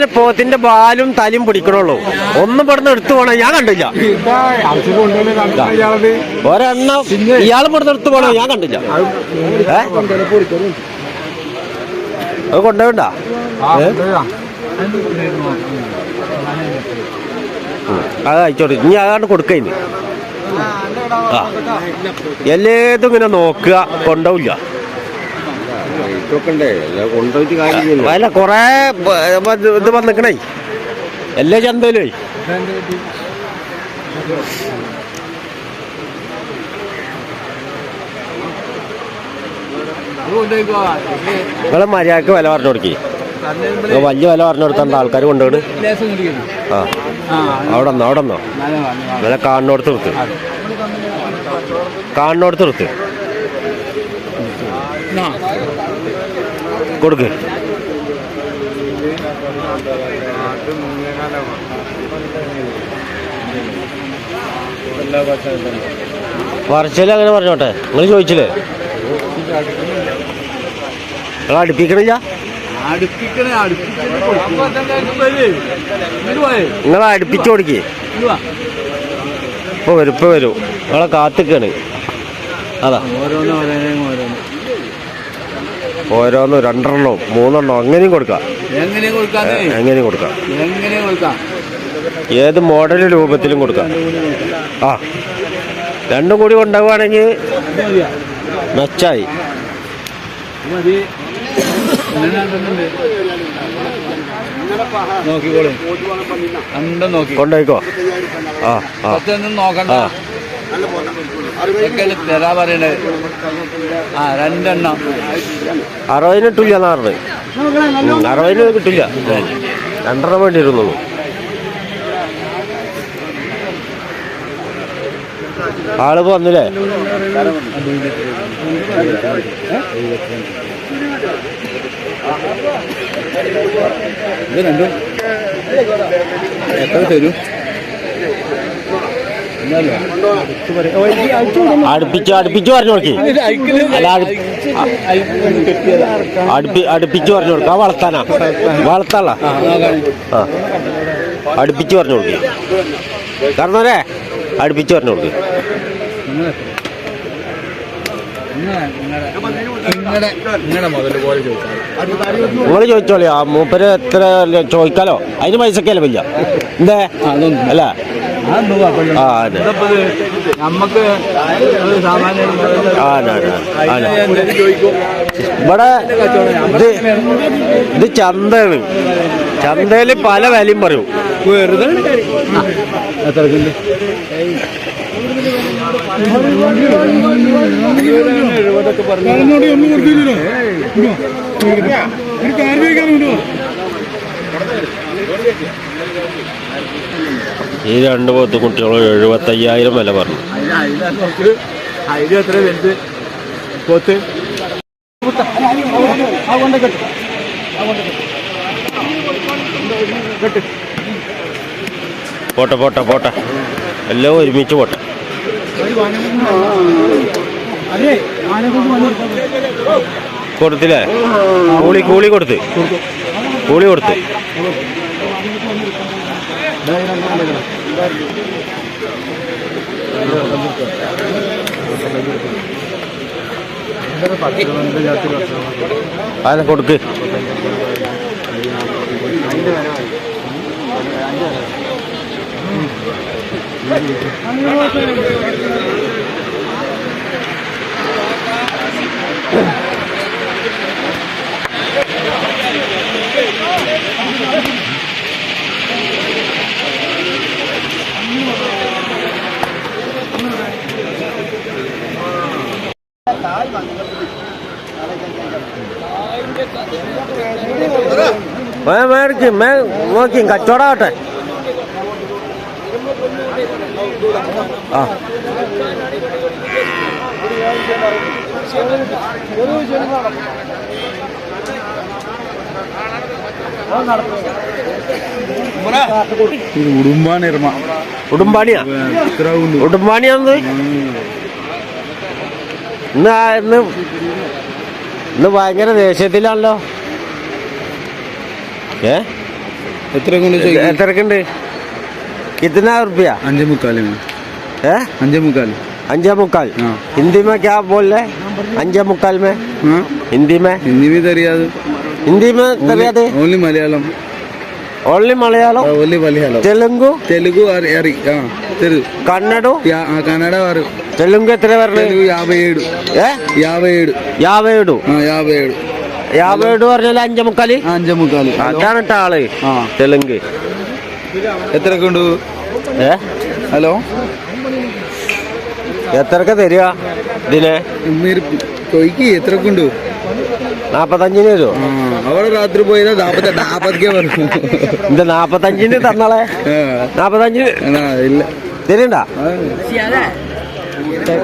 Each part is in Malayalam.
ഇതേപോലെ പോത്തിന്റെ ബാലും തലയും പിടിക്കണുള്ളൂ. ഒന്നും ഇവിടുന്ന് എടുത്തു പോണേ ഞാൻ കണ്ടില്ല. ഒരെണ്ണം ഇയാൾ ഇവിടുന്ന് എടുത്തു പോണേ ഞാൻ കണ്ടില്ല. അത് കൊണ്ടുപോണ്ട അത് ഇനി അതാണ് കൊടുക്കയിന് എല്ലേതും ഇങ്ങനെ നോക്കുക കൊണ്ടുപോയില്ല അല്ല കൊറേ ഇത് വന്നിക്കണേ. എല്ലാ ചന്തയിലേ. നിങ്ങൾ മര്യാദയ്ക്ക് വില പറഞ്ഞു കൊടുക്കി. വലിയ വില പറഞ്ഞു കൊടുത്തണ്ട ആൾക്കാർ കൊണ്ടുപോണ്. ആ. അവിടെ അവിടെ നിന്നോ വില കാണുന്നോടത്ത് നിർത്ത്. കാണുന്നോടത്ത് നിർത്ത്. കൊടുക്ക്. പറച്ചില്ല അങ്ങനെ പറഞ്ഞോട്ടെ? നിങ്ങൾ ചോദിച്ചില്ലേ? നിങ്ങൾ അടുപ്പിക്കണില്ല? അടുപ്പിക്കണേ അടുപ്പിക്കണേ നിങ്ങൾ അടുപ്പിച്ചു കൊടുക്കേ. ഇപ്പൊ വരും ഇപ്പൊ വരും. നിങ്ങളെ കാത്തിക്കാണ്. അതാ. ഓരോന്ന് ഓരോന്ന് ഓരോന്ന്. ഓരോന്നും രണ്ടെണ്ണോ മൂന്നെണ്ണോ അങ്ങനെയും കൊടുക്കാം. എങ്ങനെയും കൊടുക്കാം ഏത് മോഡൽ രൂപത്തിലും കൊടുക്കാം. ആ രണ്ടും കൂടി മതിയോ? മെച്ചായി. നോക്കിക്കോളൂ. രണ്ടും ആ ആ. നോക്കണ്ട. തരാ പറയണേ ആ രണ്ടെണ്ണം. അറുപതിന് കിട്ടില്ല എന്നാ പറഞ്ഞത്. അറുപതിന് കിട്ടില്ല. രണ്ടെണ്ണം വേണ്ടി ഇരുന്നുള്ളൂ ആൾ വന്നില്ലേ? ഇത് രണ്ടും. എത്ര തരും? അടുപ്പിച്ച് അടുപ്പിച്ചു പറഞ്ഞു നോക്കി അല്ല അടുപ്പി അടുപ്പിച്ചു പറഞ്ഞു കൊടുക്കാം. വളർത്താനാ. വളർത്താളാ ആ. അടുപ്പിച്ച് പറഞ്ഞു കൊടുക്കി. കാരണവരെ അടുപ്പിച്ചു പറഞ്ഞു കൊടുക്കി. നിങ്ങൾ ചോദിച്ചോളി. മൂപ്പര് എത്ര ചോദിക്കാലോ? അതിന് പൈസക്കല്ലേ വലിയ എന്തേ? അല്ലേ. ആ അതെ. ഇതിപ്പോ നമുക്ക് ഒരു ഇവിടെ ഇത് ഇത് ചന്തയാണ്. ചന്തയിൽ പല വിലയും പറയും. വെറുതെ എഴുപതൊക്കെ പറഞ്ഞു. ഈ രണ്ട് പോത്ത് കുട്ടികളും എഴുപത്തയ്യായിരം വില പറഞ്ഞു. പോത്ത് പോട്ടെ പോട്ടെ പോട്ടെ. എല്ലാം ഒരുമിച്ച് പോട്ടെ. കൊടുത്തില്ലേ? കൂളി കൂളി കൊടുത്ത്. കൂളി കൊടുത്ത്. അതിനെ കൊടുക്ക്? മേ മേടിക്ക് മേ നോക്കി കച്ചവടമാവട്ടെ ആ. ഉടുമ്പാണിയാ? ഉടുമ്പാണിയാന്ന് ഇന്ന് ഭയങ്കര ദേഷ്യത്തിലാണല്ലോ. ഏ? എത്ര എത്രക്കുണ്ട് കിतना रुपया അഞ്ചേ മുക്കാൽ ഏ? അഞ്ചേ മുക്കാൽ अंजा मुकाल हिंदी में क्या बोल रहे अंजा मुकाल में हिंदी में हिंदी में ഓൺലി മലയാളം? ഓൺലി മലയാളം. തെലുങ്കു? തെലുഗു അറി കന്നഡ? കന്നഡ തെലുങ്കു എത്ര പറഞ്ഞു యాభై ఏడు యాభై ఏడు యాభై ఏడు యాభై ఏడు യാബേട് പറഞ്ഞാൽ അഞ്ചേ മുക്കാൽ അഞ്ചേ അതാണ് ആൾ തെലുങ്ക്. എത്രയൊക്കെ ഉണ്ട് ഏ? ഹലോ? എത്രക്ക തരിക ഇതിനെ? കൊയ്ക്ക് ഉണ്ട് നാപ്പത്തഞ്ചിന് തരുമോ അവിടെ രാത്രി പോയത് നാപ്പത്തഞ്ച് നാപ്പത്തഞ്ചിന് തന്നാളെ? നാപ്പത്തഞ്ചിന്? ഇല്ല. തരണ്ട?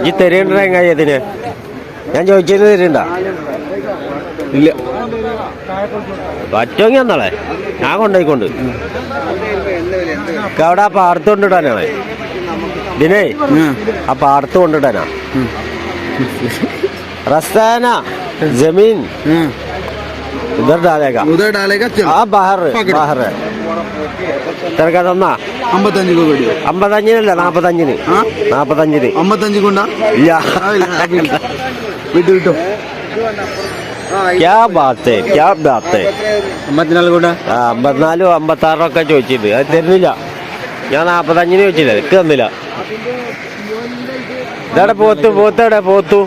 ഈ തരേണ്ട ഞാൻ ചോദിച്ചതിന് തരണ്ട? ഇല്ല. പറ്റുമെങ്കിൽ എന്നാളെ ഞാൻ കൊണ്ടുപോയിക്കൊണ്ട്. അവിടെ ആ പാടത്ത് കൊണ്ടിടാനാണ് ഇതിനേ ആ, പാടത്ത് കൊണ്ടിടാനാ. റസ്താന ജമീൻ. തന്നാ? അമ്പത്തഞ്ച് അമ്പത്തഞ്ചിനല്ല നാപ്പത്തഞ്ചിന്. നാപ്പത്തഞ്ചിന്. അമ്പത്തഞ്ച് കൊണ്ടാ? ഇല്ല. വിട്ടു വിട്ടു. ക്യാ ബാത്ത് ക്യാ ബാത്ത്? അമ്പത്തിനാല് കൂടെ ആ അമ്പത്തിനാലും അമ്പത്താറും ഒക്കെ ചോദിച്ചത് അത് തരുന്നില്ല. ഞാൻ നാപ്പത്തഞ്ചിന് ചോദിച്ചില്ല. എനിക്ക് തന്നില്ല. ഇതവിടെ പോത്ത് പോത്ത് എവിടെ? പോത്തു.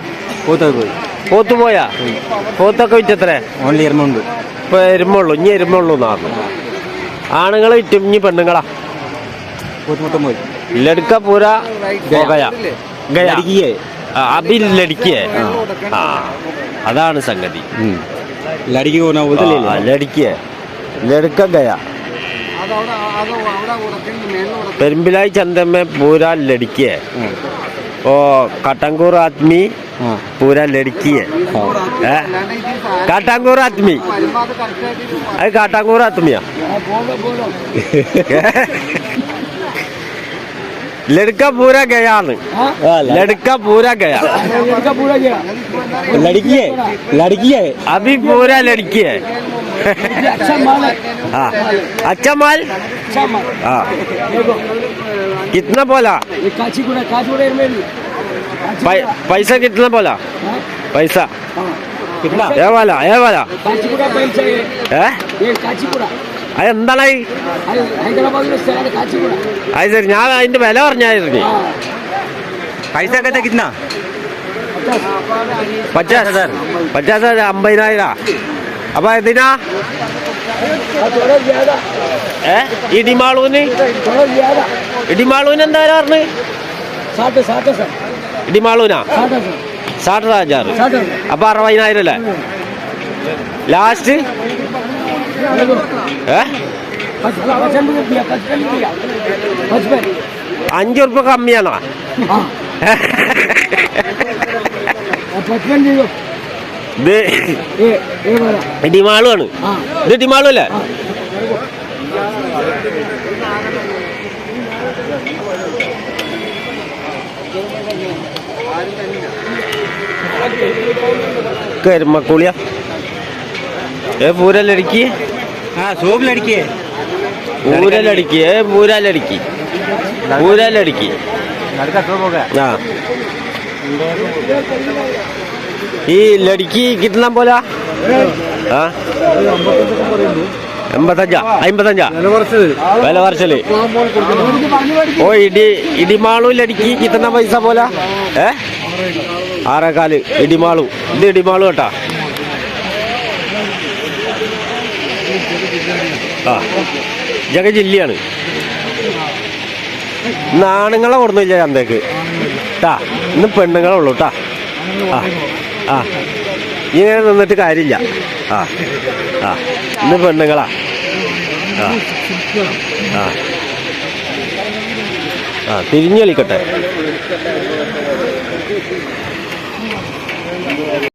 പോയി. പോത്തു പോയാ? പോത്തൊക്കെ വിറ്റത്രേ ഓൺലി എരുമുണ്ട് ഇപ്പൊ എരുമുള്ളൂ ഇനി എരുമുള്ളൂ എന്നാണ് ആണുങ്ങൾ വിറ്റും ഇനി പെണ്ണുങ്ങളാ. പോത്ത് മൊത്തം പോയി. ലടുക്ക പൂര ഗയ. ഗയ. ലടുക്കിയെ? ആ, അബി ലടുക്കിയെ ആ. അതാണ് സംഗതി. ലടിക്ക് പോകുന്ന ആ, ലടുക്കിയെ ലടുക്ക ഗയ. പെരുമ്പിലായി ചന്തമ്മ പൂരാ ലടിക്ക് ഓ കട്ടങ്കൂർ ആത്മി പൂരാ ലടിക്കേ ഏ? കാട്ടാങ്കൂർ ആത്മി. അത് കാട്ടാങ്കൂർ ആത്മിയാ. लड़का पूरा गया लड़का पूरा गया लड़का पूरा गया लड़की है लड़की है अभी पूरा लड़की है अच्छा माल हाँ अच्छा माल अच्छा माल हाँ कितना बोला पैसा कितना बोला पैसा कितना ये वाला ये वाला है അതെന്താണായി അത് ശരി ഞാൻ അതിന്റെ വില പറഞ്ഞായിരുന്നു. പൈസ ഒക്കെ തെക്കിന്ന പച്ചാസ് സാർ അമ്പതിനായിര. അപ്പൊ എന്തിനാ? ഏ? ഇടിമാളൂന്? ഇടിമാളൂന് എന്താ പറഞ്ഞു? ഇടിമാളൂനാ? സാട്ടർ അഞ്ചാറ്. അപ്പൊ അറുപതിനായിരം അല്ലേ? ലാസ്റ്റ്? അഞ്ചു റുപ്യ കമ്മിയാണോ? ഇത് ഡിമാളുമാണ് ഇത് ഇടിമാളു അല്ലേ ഏ പൂര ലടുക്കി ഊരലടിക്ക് പൂരാലടിക്ക് പൂരാലടിക്ക് ഈ ലടിക്ക് കിട്ടുന്ന പോലെ? വില പറച്ചൽ ഓ ഇടി ഇടിമാളു ലടിക്ക് കിട്ടുന്ന പൈസ പോലെ? ഏ? ആറേക്കാൽ ഇടിമാളു. ഇത് ഇടിമാളു കേട്ടാ. ആ ഇതൊക്കെ ജില്ലയാണ്. നാണുങ്ങളെ കൊടുന്നില്ല ചന്തക്ക് ട്ടാ ഇന്ന് പെണ്ണുങ്ങളെ ഉള്ളൂ ട്ടാ. ആ ആ. ഇങ്ങനെ നിന്നിട്ട് കാര്യമില്ല. ആ ആ. ഇന്ന് പെണ്ണുങ്ങളാ. ആ ആ. ആ തിരിഞ്ഞു കളിക്കട്ടെ.